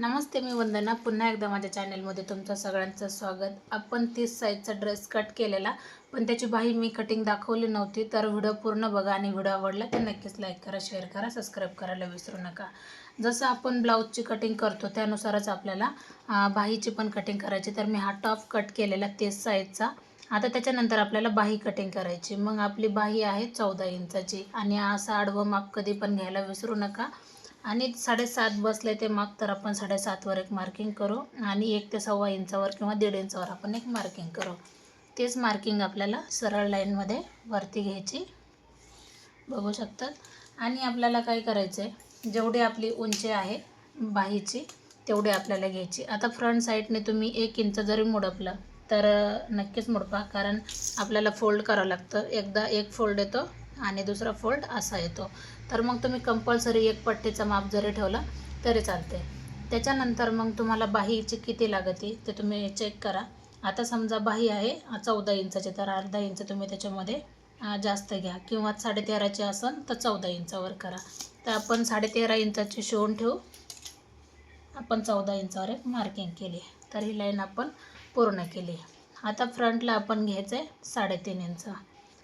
नमस्ते मी वंदना पुन्हा एकदा माझ्या चॅनलमध्ये तुमचं सगळ्यांचं स्वागत. आपण तीस साईजचा ड्रेस कट केलेला पण त्याची बाही मी कटिंग दाखवली नव्हती तर व्हिडिओ पूर्ण बघा आणि व्हिडिओ आवडला तर नक्कीच लाईक करा शेअर करा सबस्क्राईब करायला विसरू नका. जसं आपण ब्लाऊजची कटिंग करतो त्यानुसारच आपल्याला बाहीची पण कटिंग करायची. तर मी हा टॉप कट केलेला तीस साईजचा आता त्याच्यानंतर आपल्याला बाही कटिंग करायची. मग आपली बाही आहे चौदा इंचाची आणि असं आडवं माप कधी पण घ्यायला विसरू नका. आणि साडेसात बसले ते मग तर आपण साडेसातवर एक मार्किंग करू. आणि एक ते सव्वा इंचावर किंवा दीड इंचावर आपण एक मार्किंग करू. तेच मार्किंग आपल्याला सरळ लाईनमध्ये वरती घ्यायची. बघू शकतात. आणि आपल्याला काय करायचं आहे जेवढी आपली उंची आहे बाहीची तेवढी आपल्याला घ्यायची. आता फ्रंट साईडने तुम्ही एक इंच जरी मुडपलं तर नक्कीच मुडपा. कारण आपल्याला फोल्ड करावं लागतं. एकदा एक फोल्ड येतो आणि दुसरा फोल्ड असा येतो. तर मग तुम्ही कंपल्सरी एक पट्टीचा माप जरी ठेवला तरी चालते. त्याच्यानंतर मग तुम्हाला बाहीची किती लागते ते तुम्ही चेक करा. आता समजा बाही आहे चौदा इंचाची तर अर्धा इंच तुम्ही त्याच्यामध्ये जास्त घ्या. किंवा साडेतेराची असेल तर चौदा इंचावर करा. तर आपण साडेतेरा इंचाची शिवून ठेवू. आपण चौदा इंचावर एक मार्किंग केली. तर ही लाईन आपण पूर्ण केली. आता फ्रंटला आपण घ्यायचं आहे साडेतीन इंच.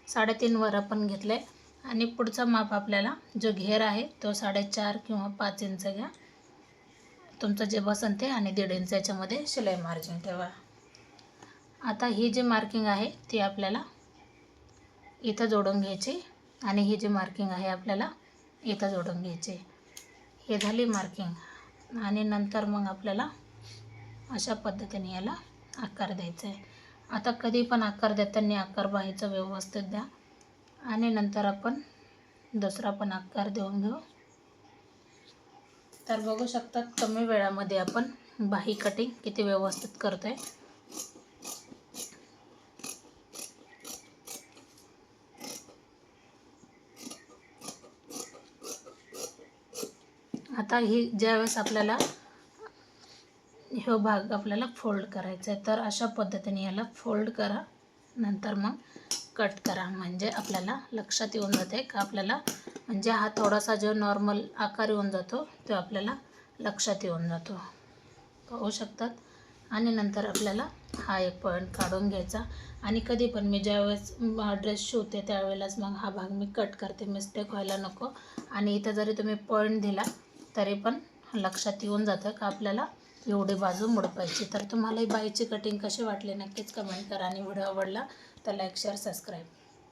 साडेतीनवर आपण घेतलं आहे आणि पुढचा माप आपल्याला जो घेर आहे तो साडेचार किंवा पाच इंच घ्या. तुमचं जे बसन ते आणि दीड इंच याच्यामध्ये शिलाई मार्जिन ठेवा. आता ही जी मार्किंग आहे ती आपल्याला इथं जोडून घ्यायची आणि ही जी मार्किंग आहे आपल्याला इथं जोडून घ्यायची. हे झाली मार्किंग आणि नंतर मग आपल्याला अशा पद्धतीने याला आकार द्यायचा आहे. आता कधी पण आकार देताना आकार बाहीचा व्यवस्थित द्या. आणि नंतर आपण दुसरा पण आकार देऊन घेऊ. तर बघू शकतात कमी वेळामध्ये आपण बाही कटिंग किती व्यवस्थित करतोय. आता ही ज्यावेळेस आपल्याला ह्यो भाग आपल्याला फोल्ड करायचा आहे तर अशा पद्धतीने याला फोल्ड करा. नंतर मग कट करा. म्हणजे आपल्याला लक्षात येऊन जाते का आपल्याला म्हणजे हा थोडासा जो नॉर्मल आकार येऊन जातो तो आपल्याला लक्षात येऊन जातो. पाहू शकतात? आणि नंतर आपल्याला हा एक पॉईंट काढून घ्यायचा. आणि कधी पण मी ज्यावेळेस ड्रेस शिवते त्यावेळेलाच मग हा भाग मी कट करते. मिस्टेक व्हायला नको. आणि इथं जरी तुम्ही पॉईंट दिला तरी पण लक्षात येऊन जातं का आपल्याला एवढी बाजू मुडपायची. तर तुम्हाला ही बाईची कटिंग कशी वाटली नक्कीच कमेंट करा आणि व्हिडिओ आवडला तर लाईक शेअर सबस्क्राईब.